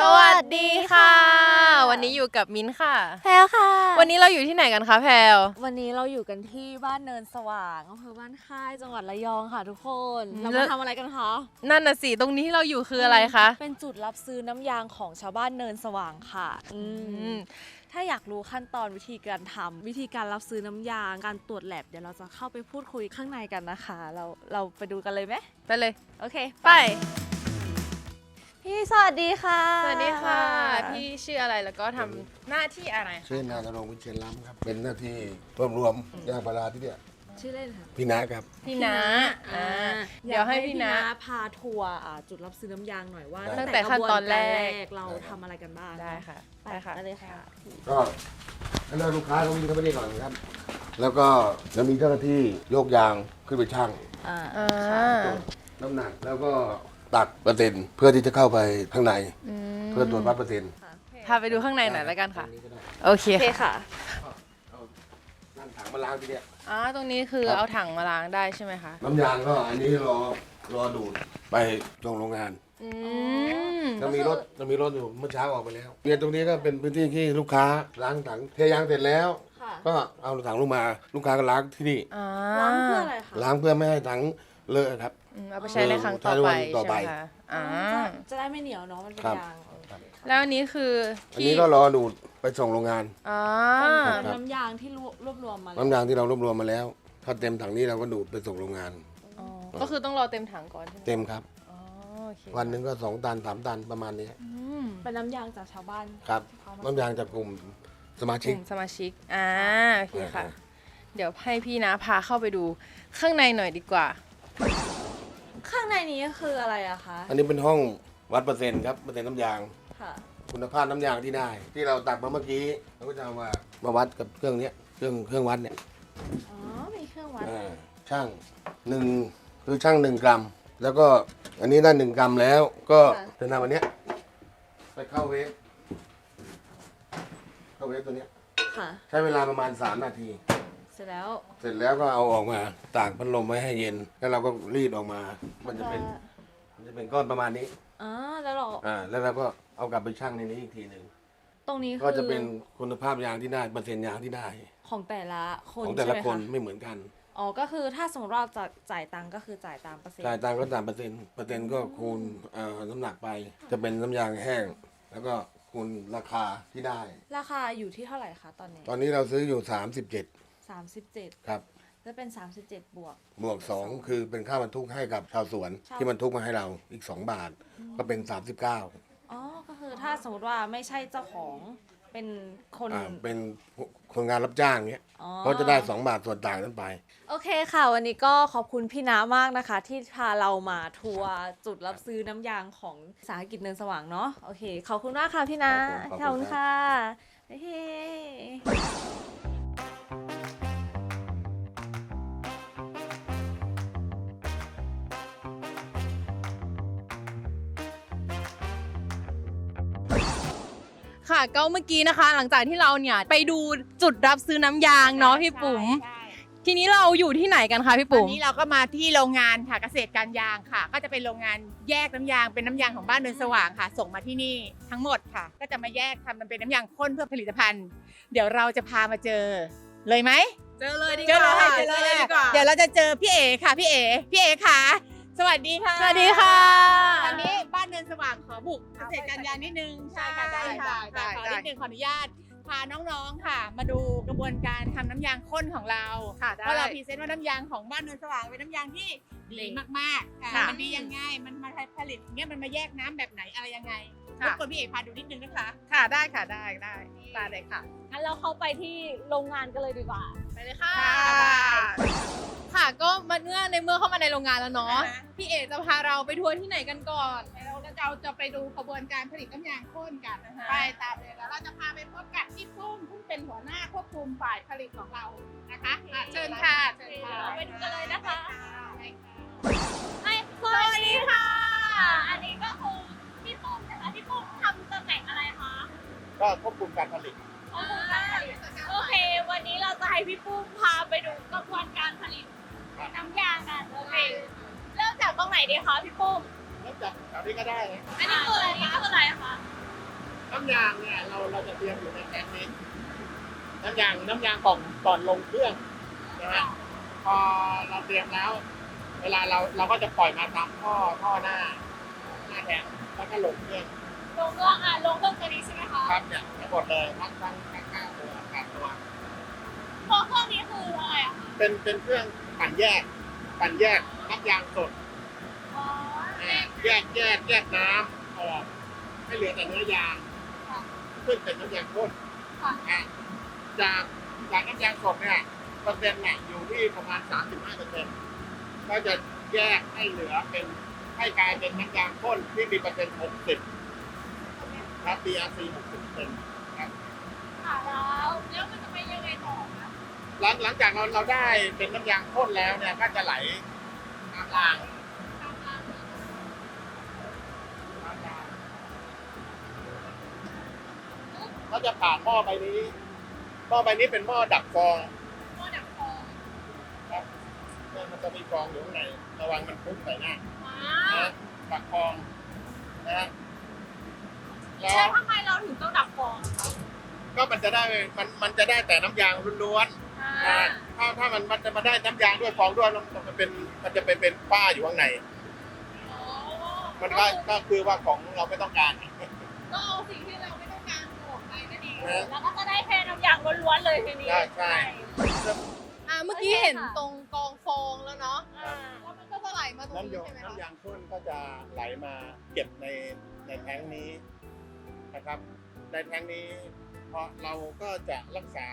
สวัสดีค่ะ วันนี้อยู่กับมิ้นท์ค่ะ แพลวค่ะ วันนี้เราอยู่ที่ไหนกันคะแพลว วันนี้เราอยู่กันที่บ้านเนินสว่างอำเภอบ้านค่ายจังหวัดระยองค่ะทุกคน อืม เราแล้มาวทำอะไรกันคะนั่นน่ะสิตรงนี้ที่เราอยู่คืออะไรคะเป็นจุดรับซื้อน้ำยางของชาวบ้านเนินสว่างค่ะอือืมมถ้าอยากรู้ขั้นตอนวิธีการทำวิธีการรับซื้อน้ำยางการตรวจแลบเดี๋ยวเราจะเข้าไปพูดคุยข้างในกันนะคะ เราเราไปดูกันเลยไหมไปเลย โอเค ไป พี่สวัสดีค่ะ สวัสดีค่ะ พี่ชื่ออะไรแล้วก็ทำหน้าที่อะไรคะชื่อนายนรงค์วิเชียรล้ำครับ เป็นหน้าที่รวบรวมยางพาราที่เนี่ยชื่อเล่นค่ะพี่นะครับ พี่นะอ่าอ่าเดี๋ยวให้พี่นะ พาทัวร์อ่าจุดรับซื้อน้ำยางหน่อยว่าตั้งแต่ขั้นตอนแรกกระบวนารเราทำอะไรกันบ้างได้ค่ะไปได้ค่ะไปเลยค่ะ ก็ให้เราลูกค้าเขาวิ่งเข้าไปนี่ก่อนครับ แล้วก็จะมีเจ้าหน้าที่โยกยางขึ้นไปช่างอ่าอ่า น้ำหนักแล้วก็ ตักเปอร์เซ็นต์เพื่อที่จะเข้าไปข้างในอืมเพื่อตรวจวัดเปอร์เซ็นต์พาไปดูข้างในหน่อยแล้วกันค่ะตรงนี้ก็ได้โอเคโอเคค่ะค่ะเอานั่งถังมาล้างที่เนี่ยอ่าตรงนี้คือครับ เอาถังมาล้างได้ใช่ไหมคะน้ำยางก็อันนี้รอรอดูดไปส่งโรงงานอืมจะมีรถจะมีรถอยู่เมื่อเช้าออกไปแล้วเนี่ยตรงนี้ก็เป็นพื้นที่ที่ลูกค้าล้างถังเทยางเสร็จแล้ว ค่ะก็เอาถังลงมาลูกค้าก็ล้างที่นี่ อ่าล้างเพื่ออะไรคะล้างเพื่อไม่ให้ถังเลอะครับ อืมเอาไปใช้ในครั้งต่อใช้ในไปวันต่อใช่ไปไหมคะอ่าจะจะได้ไม่เหนียวเนาะมันเป็นครับ ยางแล้วอันนี้คืออันที่นี้ก็รอดูดไปส่งโรงงานอ่าเป็นน้ำยางที่รวบรวบรวมมาแล้วน้ำยางที่เรารวบรวมมาแล้ว ถ้าเต็มถังนี้เราก็ดูดไปส่งโรงงาน อ๋อก็คือต้องรอเต็มถังก่อนใช่ไหมเต็มครับ อ๋อโอเควันหนึ่งก็สองตันสามตันประมาณนี้อืมเป็นน้ำยางจากชาวบ้านครับเอามาน้ำยางจากกลุ่มสมากชิลุ่กมสมาชิกอ่าโอเคค่ะอ่าเดี๋ยวให้พี่นะพาเข้าไปดูข้างในหน่อยดีกว่า ข้างในนี้คืออะไรอะคะอันนี้เป็นห้องวัดเปอร์เซ็นต์ครับเปอร์เซ็นต์น้ำยาง ค่ะ คุณภาพน้ำยางที่ได้ ที่เราตักมาเมื่อกี้เราก็จะเอามามาวัดกับเครื่องเนี้ยเครื่องเครื่องวัดเนี่ยอ๋อ มีเครื่องวัด อ่าช่างหนึ่งคือช่างหนึ่งกรัม แล้วก็อันนี้ได้หนึ่งกรัมแล้ว ก็จะนำอันเนี้ยไปเข้าเวฟเข้าเวฟตัวเนี้ยค่ะ ใช้เวลาประมาณ 3 นาทีเส ร็จแล้ว เสร็จแล้วก็เอาออกมาตากพัดลมไว้ให้เย็น แล้วเราก็รีดออกมา มันจะเป็นมันจะเป็นก้อนประมาณนี้อ๋อแล้วเราอ่าแล้วเราก็เอากลับไปชั่งในนี้อีกทีหนึ่งตรงนี้คือก็จะเป็นคุณภาพยางที่ได้เปอร์เซ็นต์ยางที่ได้ ของแต่ละคนของแต่ละใช่ไหมคนคะไม่เหมือนกันอ๋อก็คือถ้าสมมติว่าจะจ่ายตังค์ก็คือจ่ายตามเปอร์เซ็นต์จ่ายตังค์ก็ตามเปอร์เซ็นต์เปอร์เซ็นต์ก็คูณเอ่อน้ำหนักไป จะเป็นน้ำยางแห้ง แล้วก็คูณราคาที่ได้ ราคาอยู่ที่เท่าไหร่คะตอนนี้ตอนนี้เราซื้ออยู่ 37 37ครับจะเป็น 37 บวก บวก 2 คือเป็นค่าบรรทุกให้กับชาวสวนครับที่บรรทุกมาให้เราอีก 2 บาท ก็เป็น 39 อ๋อ ก็คือถ้าสมมติว่าไม่ใช่เจ้าของเป็นคนอ่าเป็นคนงานรับจ้างเนี้ยอ๋อก็จะได้ 2 บาทส่วนต่างนั้นไป โอเคค่ะ วันนี้ก็ขอบคุณพี่น้ามากนะคะ ที่พาเรามาทัวร์จุดรับซื้อน้ำยางของสาหกิจเนินสว่างเนาะโอเค ขอบคุณมากค่ะพี่นาขอบคุณขอบคุณครับค่ะเฮ้ ค่ะก็เมื่อกี้นะคะ หลังจากที่เราเนี่ยไปดูจุดรับซื้อน้ำยางเนาะพี่ปุ๋ม ใช่ทีนี้เราอยู่ที่ไหนกันคะพี่ใช่ปุ๋วัมนนี้เราก็มาที่โรงงานค่ะเกษตรการยางค่ะ ก็จะเป็นโรงงานแยกน้ำยางเป็นน้ำยางของบ้านเดินสว่างค่ะ ส่งมาที่นี่ทั้งหมดค่ะ ก็จะมาแยกทำมันเป็นน้ำยางข้นเพื่อผลิตภัณฑ์ เดี๋ยวเราจะพามาเจอเลยไหม เจอเลยดีกเจอว่าเลยเจอเลยเดี๋ยวเราจะเจอพี่เอ๋ค่ะพี่เอ๋พี่เอ๋ค่ะ สวัสดีค่ะสวัสดีค่ะวันนี้บ้านเดินสว่างขอบุกเกษตรการยางนิดนึงใช่ค่ะได้ค่ะได้ขอได้นิดนึงขออนุญาตพาน้องๆค่ะ มาดูกระบวนการทำน้ำยางข้นของเราค่ะได้เพราะเราพรีเซนต์ว่าน้ำยางของบ้านเนินสว่างเป็นน้ำยางที่ดีมากๆอะค่ะมันดียังไงมันมาผลิตอย่างเงี้ยมันมาแยกน้ำแบบไหนอะไรยังไงรค่ะบกวนพี่เอกพาดูนิดนึงนะคะ ค่ะได้ค่ะได้ได้ได้เลยค่ะงั้นเราเข้าไปที่โรงงานกันเลยดีกว่าไปเลยค่ะ ค่ะค่ะก็มาเมื่อในเมื่อเข้ามาในโรงงานแล้วเนาะอ่าฮะ พี่เอ๋จะพาเราไปทัวร์ที่ไหนกันก่อนเราก็จะจะไปดูกระบวนการผลิตน้ำยางข้นกันอ่าฮะ ไปตามเลยแล้วเราจะพาไปพบกับพี่ปุ้มซึ่งเป็นหัวหน้าควบคุมฝ่ายผลิตของเรานะคะอะเชิญค่ะเชิญค่ะไปดูกันเลยนะคะไปค่ะไม่สวัสดีค่ะ อันนี้ก็คือพี่ปุ้มนะคะพี่ปุ้มทำตำแหน่งอะไรคะก็ควบคุมการผลิต โอเค วันนี้เราจะให้พี่ปุ้มพาไปดูกระบวนการผลิต น้ำยางกันโอเคเริ่มจากตรงไหนดีคะพี่ปุ้มเริ่มจากแถวนี้ก็ได้นะอันนี้คืออะไรคะคืออะไรคะอน้ำยางเนี่ยเราเราจะเตรียมอยู่ในแพ็คนี้น้ำยางน้ำยางก่อนก่อนลงเครื่องนะฮะพอเราเตรียมแล้ว เวลาเราเราก็จะปล่อยมาตามท่อท่อหน้าหน้าแทงแล้วก็ลงเครื่องลงเครื่องอะลงเครื่องตัวนี้ใช่ไหมคะครับเนี่ยทั้งหมดเลยทั้งทั้งทั้งเก้าตัวแปดตัวตัวเครื่องนี้คืออะไรอะเป็นเป็นเครื่อง ปั่นแยก ปั่นแยกน้ำยางสดอ๋ออ่าแยกแยกแยกน้ำออกให้เหลือแต่เนื้อยางซึ่งเป็นน้ำยางข้นอะจากจากน้ำยางสดเนี่ยเปอร์เซ็นต์เนี่ยอยู่ที่ประมาณ 35เปอร์เซ็นต์ก็จะแยกให้เหลือเป็นให้กลายเป็นน้ำยางข้นที่มีเปอร์เซ็นต์ 60ครับ BRC 60เปอร์เซ็นต์ครับ ค่ะแล้วแล้วมันจะไป หลังหลังจากเราเราได้เป็นน้ำยางข้นแล้วเนี่ยก็จะไหลตามรางตามรางก็จะผ่านหม้อใบนี้หม้อใบนี้เป็นหม้อดักฟองก็ดับฟองครับเนี่ยมันจะมีฟองอยู่ข้างในระวังมันพุ่งใส่หน้าว้านะดักฟองนะฮะแล้วแล้วทำไมเราถึงต้องดับฟอง ก็มันจะได้มันมันจะได้แต่น้ำยางล้วนๆ อ่าอ่าถ้าถ้ามันมันจะมาได้น้ำยางด้วยฟองด้วยแล้วมันเป็นมันจะไปเป็นฝ้าอยู่ข้างในอ๋อมันก็ก็คือว่าของเราไม่ต้องการก็เอาสิ่งที่เราไม่ต้องการออกไปนั่นเองนะแล้วก็จะได้แค่น้ำยางล้วนๆเลยทีนี้ใช่ใช่อ่าเมื่อกี้เห็นตรงกองฟองแล้วเนาะอ่าแล้วมันก็จะไหลมาตรงน้ำนี้ยางใช่ไหมคะน้ำยางข้นก็จะไหลมาเก็บในในแท้งนี้นะครับในแท้งนี้ เพราะเราก็จะรักษา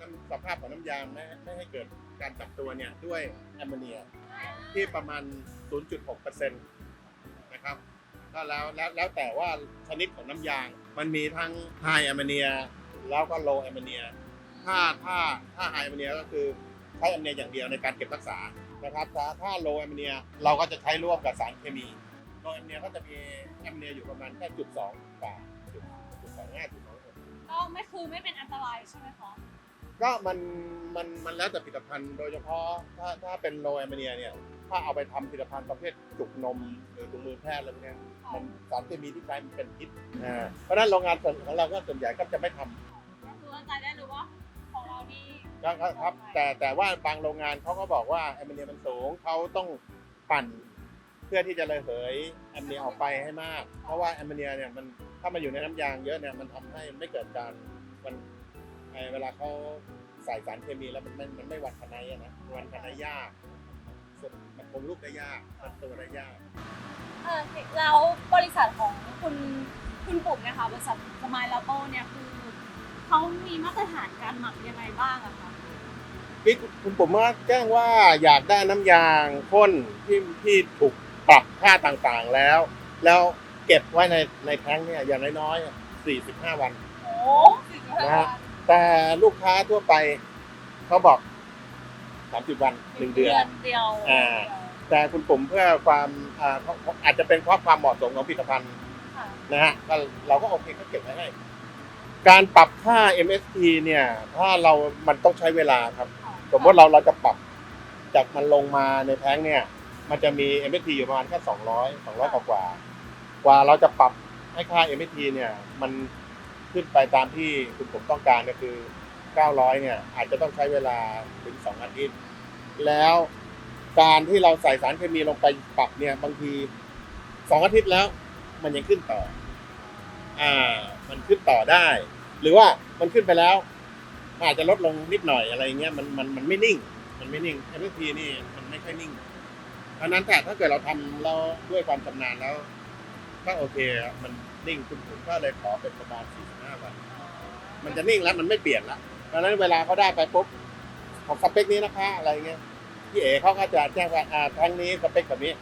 น้ำสภาพของน้ำยางไม่ไม่ให้เกิดการจับตัวเนี่ยด้วยแอมโมเนียที่ประมาณ 0.6%นะครับก็แล้วแล้วแล้วแต่ว่าชนิดของน้ำยาง มันมีทั้งไฮแอมโมเนียแล้วก็โลแอมโมเนียถ้าถ้าถ้าไฮแอมโมเนียก็คือใช้แอมโมเนียอย่างเดียวในการเก็บรักษานะครับถ้าถ้าโลแอมโมเนียเราก็จะใช้ร่วมกับสารเคมีโลแอมโมเนียก็จะมีแอมโมเนียอยู่ประมาณแค่จุดสองกว่า กก็ไม่คือไม่เป็นอันตรายใช่ไหมคะ ก็มันมันมันแล้วแต่ผลิตภัณฑ์ โดยเฉพาะถ้าถ้าเป็นโลแอมโมเนียเนี่ยถ้าเอาไปทำผลิตภัณฑ์ประเภทจุกนมหรือถุงมือแพทย์อะไรพวกเนี้ยมันสารเคมีที่ใช้มันเป็นพิษอ่าเพราะฉะนั้นโรงงานส่วนของเราก็ส่วนใหญ่ก็จะไม่ทำ ก็คือเข้าใจได้เลยว่าของเรานี่ครับครับแต่แต่ว่าบางโรงงานเขาก็บอกว่าแอมโมเนียมันสูงเขาต้องปั่น เพื่อที่จะระเหยแอมโมเนียออกไปให้มาก เพราะว่าแอมโมเนียเนี่ยมัน ถ้ามันอยู่ในน้ำยางเยอะเนี่ยมันทำให้ไม่เกิดการมันไอเวลาเขาใส่สารเคมีแล้วมันไม่มันไม่วันคณะนะวันคณะยากส่วนมันคงลูกได้ยากมันตัวได้ยากเออแล้วบริษัทของคุณคุณปุ่มเนี่ยค่ะบริษัทสมายลาโบเนี่ยคือเขามีมาตรฐานการหมักยังไงบ้างอะคะพี่คุณผมว่าแจ้งว่าอยากได้น้ำยางข้นที่ที่ถูกปรับค่าต่างๆแล้ว แล้ว เก็บไว้ในในแท้งเนี่ยอย่างน้อยๆ45 วันโอ้นะฮะแต่ลูกค้าทั่วไปเขาบอก 30 วันหนึ่งเดือน เดียวอ่า แต่คุณผมเพื่อความอ่าเขาเขาอาจจะเป็นเพราะความเหมาะสมของผลิตภัณฑ์ค่ะนะฮะก็เราก็โอเคก็เก็บไว้ให้ การปรับค่า MST เนี่ย ถ้าเรามันต้องใช้เวลาครับ สมมติเราเราจะปรับจากมันลงมาในแท้งเนี่ย มันจะมี MST อยู่ประมาณแค่200 200กว่ากว่า กว่าเราจะปรับให้ค่า MT เนี่ย มันขึ้นไปตามที่คุณผมต้องการก็คือ 900 เนี่ย อาจจะต้องใช้เวลาถึง 2 อาทิตย์ แล้วการที่เราใส่สารเคมีลงไปปรับเนี่ย บางที 2 อาทิตย์แล้ว มันยังขึ้นต่อ อ่า มันขึ้นต่อได้ หรือว่ามันขึ้นไปแล้วอาจจะลดลงนิดหน่อยอะไรเงี้ยมันมันมันไม่นิ่ง มันไม่นิ่ง MT นี่มันไม่ค่อยนิ่งเพราะนั้นแต่ถ้าเกิดเราทำเราด้วยความชำนาญแล้ว ก็โอเคอะมันนิ่งคุณผมก็เลยขอเป็นประมาณ 45 วัน มันจะนิ่งแล้วมันไม่เปลี่ยนละเพราะฉะนั้นเวลาเขาได้ไปปุ๊บของสเปคนี้นะคะอะไรเงี้ยพี่เอ๋เขาก็จะแจ้งว่าอ่าทั้งนี้สเปคแบบนี้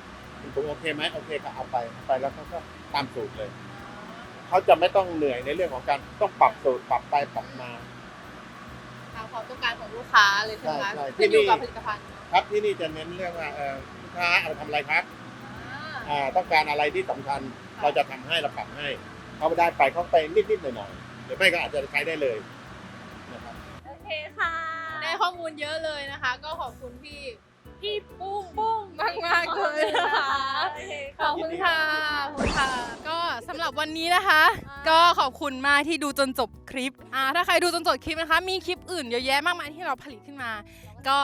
คุณผมโอเคไหมโอเคก็เอาไปเอาไปแล้วเขาก็ตามสูตรเลยเขาจะไม่ต้องเหนื่อยในเรื่องของการต้องปรับสูตรปรับไปปรับมา ตามความต้องการของลูกค้าเลยใช่ไหมคะใช่ใช่ขึ้นอยู่ที่นี่กับผลิตภัณฑ์ครับที่นี่จะเน้นเรื่องว่าเออลูกค้าเอาไปทำอะไรครับ อ่าต้องการอะไรที่สำคัญ เราจะทำให้เราปรับให้เขาได้ไปเขาไปนิดๆหน่อยๆหรือไม่ก็อาจจะใช้ได้เลยนะครับโอเคค่ะได้ข้อมูลเยอะเลยนะคะ ก็ขอบคุณพี่พี่ปุ้งปุ้งมากมากๆเลยนะคะโอเคขอบคุณค่ะขอบคุณค่ะ ก็สำหรับวันนี้นะคะอ่าก็ขอบคุณมากที่ดูจนจบคลิปอ่าถ้าใครดูจนจบคลิปนะคะ มีคลิปอื่นเยอะแยะมากมายที่เราผลิตขึ้นมา ก็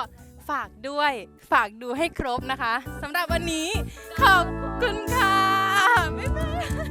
ฝากด้วยฝากดูให้ครบนะคะสำหรับวันนี้ขอบคุณค่ะ บ๊ายบาย